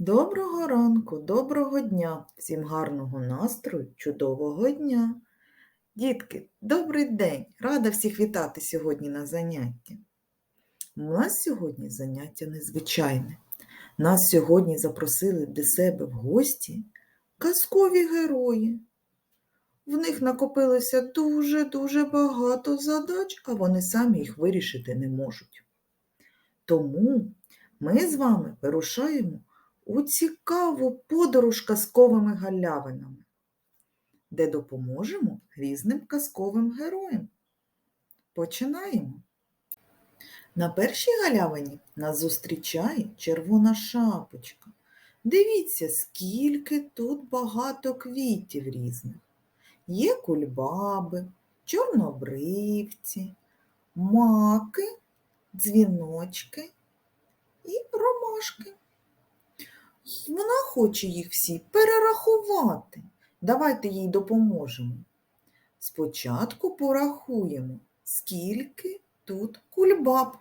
Доброго ранку, доброго дня, всім гарного настрою, чудового дня. Дітки, добрий день! Рада всіх вітати сьогодні на занятті. У нас сьогодні заняття незвичайне. Нас сьогодні запросили до себе в гості казкові герої. В них накопилося дуже-дуже багато задач, а вони самі їх вирішити не можуть. Тому ми з вами вирушаємо у цікаву подорож казковими галявинами, де допоможемо різним казковим героям. Починаємо. На першій галявині нас зустрічає червона шапочка. Дивіться, скільки тут багато квітів різних. Є кульбаби, чорнобривці, маки, дзвіночки і ромашки. Вона хоче їх всі перерахувати. Давайте їй допоможемо. Спочатку порахуємо, скільки тут кульбаб.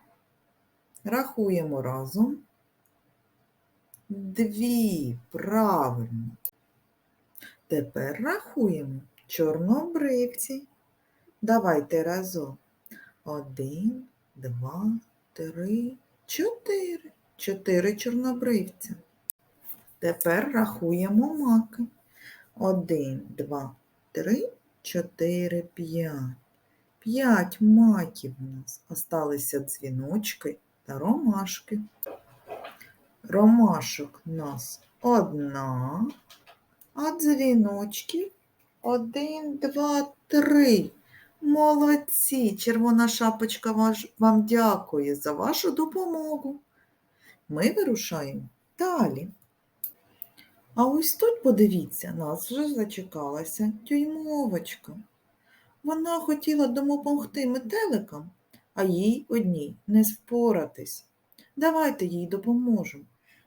Рахуємо разом. Дві, правильно. Тепер рахуємо чорнобривці. Давайте разом. Один, два, три, чотири. Чотири чорнобривця. Тепер рахуємо маки. Один, два, три, чотири, п'ять. П'ять маків у нас. Осталися дзвіночки та ромашки. Ромашок у нас одна, а дзвіночків один, два, три. Молодці! Червона шапочка вам дякує за вашу допомогу. Ми вирушаємо далі. А ось тут, подивіться, нас вже зачекалася тюймовочка. Вона хотіла допомогти метеликам, а їй одній не впоратись. Давайте їй допоможемо.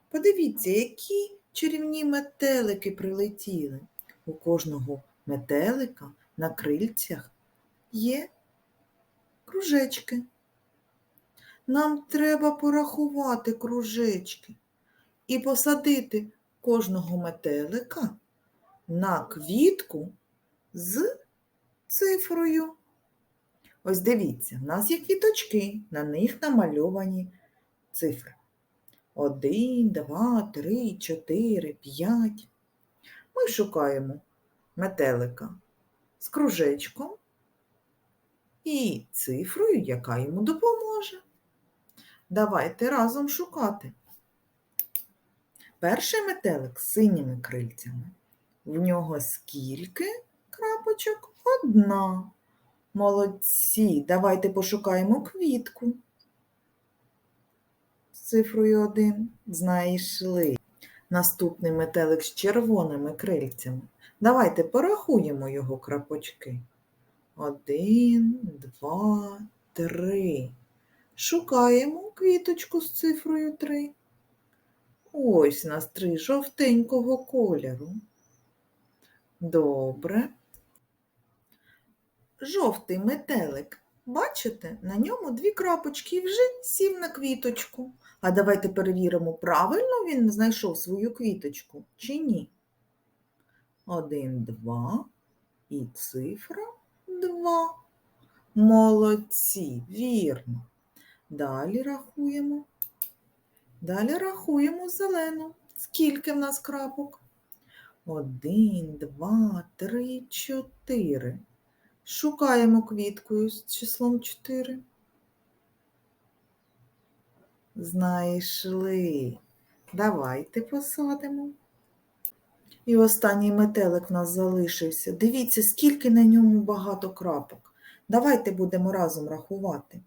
Подивіться, які чарівні метелики прилетіли. У кожного метелика на крильцях є кружечки. Нам треба порахувати кружечки і посадити кожного метелика на квітку з цифрою. Ось дивіться, в нас є квіточки, на них намальовані цифри. Один, два, три, чотири, п'ять. Ми шукаємо метелика з кружечком і цифрою, яка йому допоможе. Давайте разом шукати. Перший метелик з синіми крильцями. В нього скільки крапочок? Одна. Молодці. Давайте пошукаємо квітку. З цифрою один. Знайшли. Наступний метелик з червоними крильцями. Давайте порахуємо його крапочки. Один, два, три. Шукаємо квіточку з цифрою три. Ось у нас три жовтенького кольору. Добре. Жовтий метелик. Бачите, на ньому дві крапочки і вже сів на квіточку. А давайте перевіримо, правильно він знайшов свою квіточку чи ні. Один, два і цифра два. Молодці, вірно. Далі рахуємо. Далі рахуємо зелену. Скільки в нас крапок? Один, два, три, чотири. Шукаємо квіткою з числом 4. Знайшли. Давайте посадимо. І останній метелик в нас залишився. Дивіться, скільки на ньому багато крапок. Давайте будемо разом рахувати.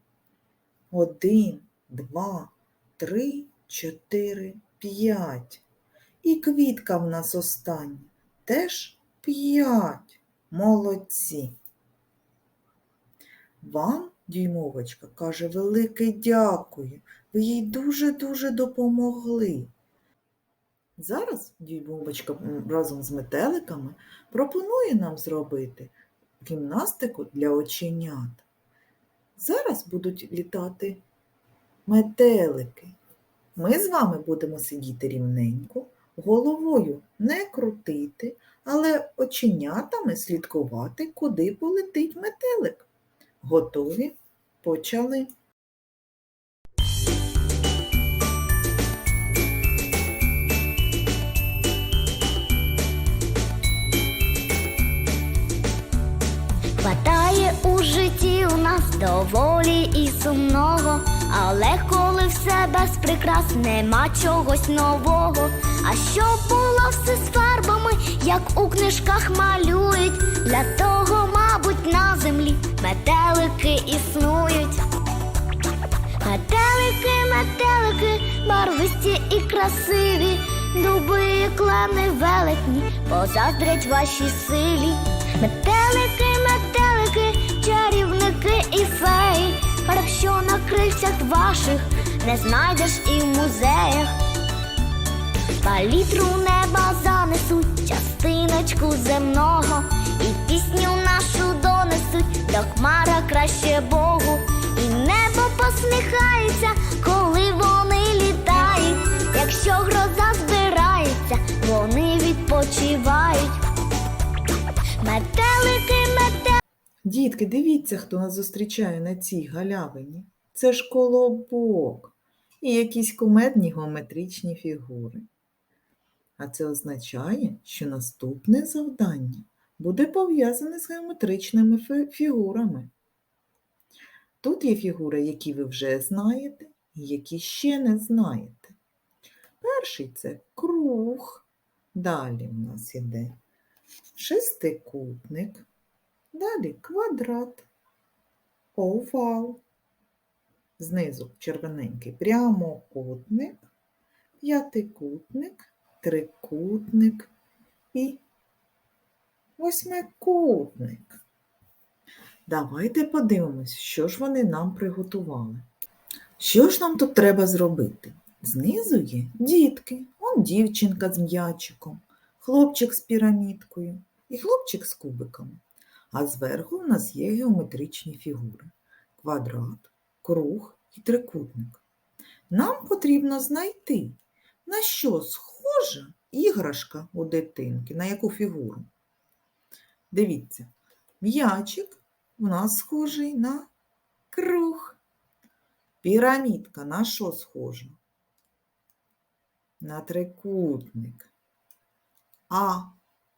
Один, два, три, чотири, п'ять. І квітка в нас остання. Теж п'ять. Молодці. Вам, дюймовочка, каже велике дякую. Ви їй дуже-дуже допомогли. Зараз дюймовочка разом з метеликами пропонує нам зробити гімнастику для оченят. Зараз будуть літати метелики. Ми з вами будемо сидіти рівненько, головою не крутити, але оченятами слідкувати, куди полетить метелик. Готові? Почали. Хватає у житті у нас доволі і сумного, але коли все без прикрас, нема чогось нового. А щоб було все з фарбами, як у книжках малюють, для того, мабуть, на землі метелики існують. Метелики, метелики, барвисті і красиві, дуби і клени велетні, позаздрять вашій силі. Метелики, метелики, чарівники і феї, фарб, що на крильцях ваших не знайдеш і в музеях. Палітру неба занесуть, частиночку земного, і пісню нашу донесуть до хмара краще Богу. І небо посміхається, коли вони літають. Якщо гроза збирається, вони відпочивають. Дітки, дивіться, хто нас зустрічає на цій галявині. Це ж колобок і якісь кумедні геометричні фігури. А це означає, що наступне завдання буде пов'язане з геометричними фігурами. Тут є фігури, які ви вже знаєте, і які ще не знаєте. Перший це круг. Далі в нас іде шестикутник. Далі квадрат, овал. Знизу червоненький прямокутник, п'ятикутник, трикутник і восьмикутник. Давайте подивимось, що ж вони нам приготували. Що ж нам тут треба зробити? Знизу є дітки, он дівчинка з м'ячиком, хлопчик з пірамідкою і хлопчик з кубиками. А зверху в нас є геометричні фігури: квадрат, круг і трикутник. Нам потрібно знайти, на що схожа іграшка у дитинки, на яку фігуру. Дивіться, м'ячик у нас схожий на круг. Пірамідка на що схожа? На трикутник. А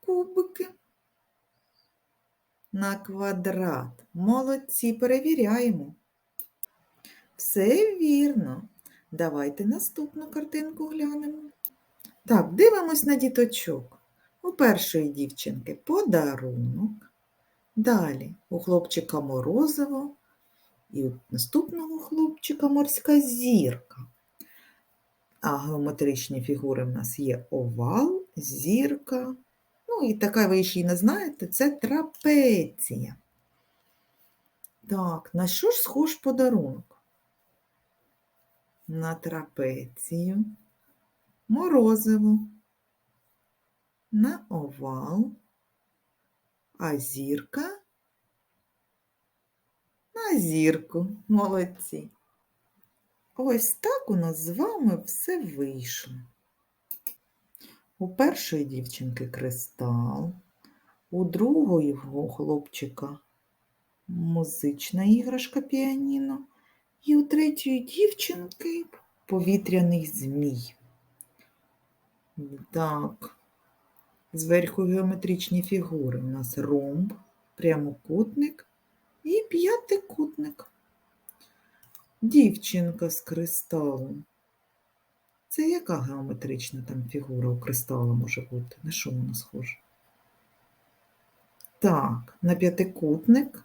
кубики на квадрат. Молодці, перевіряємо. Все вірно. Давайте наступну картинку глянемо. Так, дивимось на діточок. У першої дівчинки подарунок. Далі у хлопчика морозиво і у наступного хлопчика морська зірка. А геометричні фігури в нас є овал, зірка. Ну і така ви ще й не знаєте, це трапеція. Так, на що ж схож подарунок? На трапецію, морозиво, на овал, а зірка на зірку. Молодці. Ось так у нас з вами все вийшло. У першої дівчинки кристал, у другої в хлопчика музична іграшка піаніно, і у третьої дівчинки повітряний змій. Так, зверху геометричні фігури. У нас ромб, прямокутник і п'ятикутник. Дівчинка з кристалом. Це яка геометрична там фігура у кристала може бути? На що вона схожа? Так, на п'ятикутник,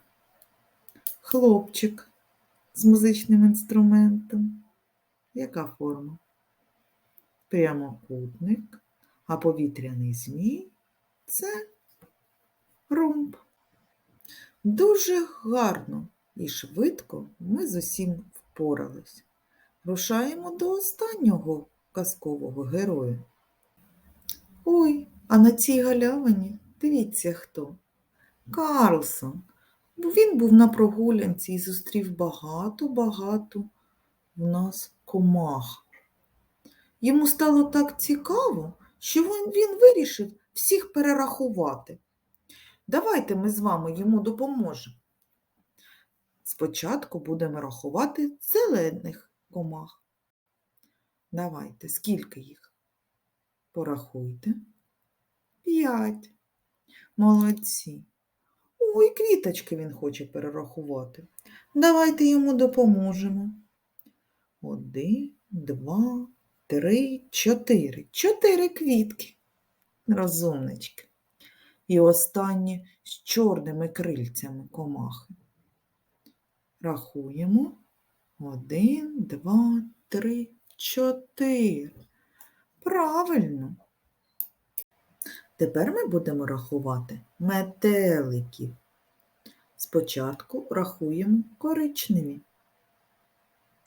хлопчик з музичним інструментом. Яка форма? Прямокутник, а повітряний змій це ромб. Дуже гарно і швидко ми з усім впорались. Рушаємо до останнього казкового героя. Ой, а на цій галявині дивіться хто. Карлсон. Бо він був на прогулянці і зустрів багато-багато в нас комах. Йому стало так цікаво, що він, вирішив всіх перерахувати. Давайте ми з вами йому допоможемо. Спочатку будемо рахувати зелених комах. Давайте, скільки їх? Порахуйте. П'ять. Молодці. Ой, квіточки він хоче перерахувати. Давайте йому допоможемо. Один, два, три, чотири. Чотири квітки. Розумнички. І останнє з чорними крильцями комахи. Рахуємо. Один, два, три, чотири. Правильно. Тепер ми будемо рахувати метеликів. Спочатку рахуємо коричневі.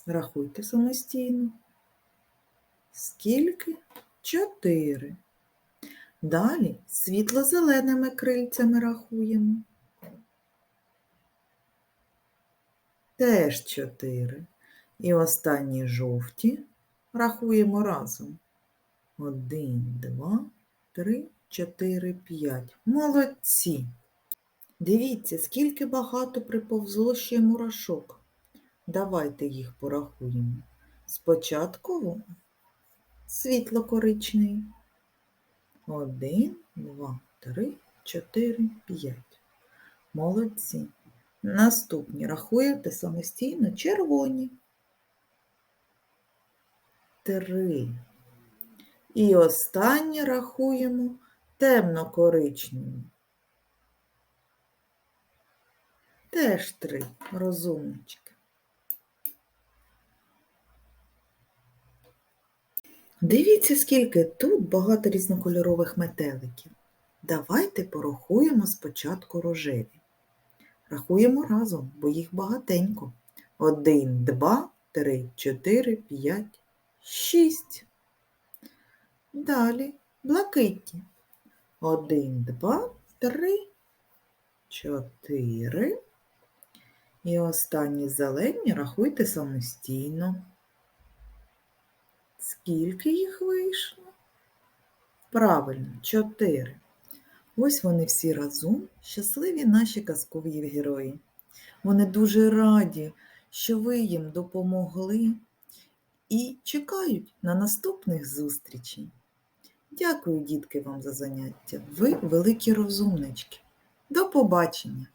Рахуйте самостійно. Скільки? Чотири. Далі світло-зеленими крильцями рахуємо. Теж чотири. І останні жовті рахуємо разом. Один, два, три, чотири, п'ять. Молодці. Дивіться, скільки багато приповзло ще мурашок. Давайте їх порахуємо. Спочатку світло-коричневий. Один, два, три, чотири, п'ять. Молодці. Наступні рахуєте самостійно червоні. Три. І останнє рахуємо темно-коричневі. Теж три розумнички. Дивіться, скільки тут багато різнокольорових метеликів. Давайте порахуємо спочатку рожеві. Рахуємо разом, бо їх багатенько. Один, два, три, чотири, п'ять, шість. Далі блакитні. Один, два, три, чотири. І останні зелені рахуйте самостійно. Скільки їх вийшло? Правильно, чотири. Ось вони всі разом, щасливі наші казкові герої. Вони дуже раді, що ви їм допомогли і чекають на наступних зустрічей. Дякую, дітки, вам за заняття. Ви великі розумнички. До побачення!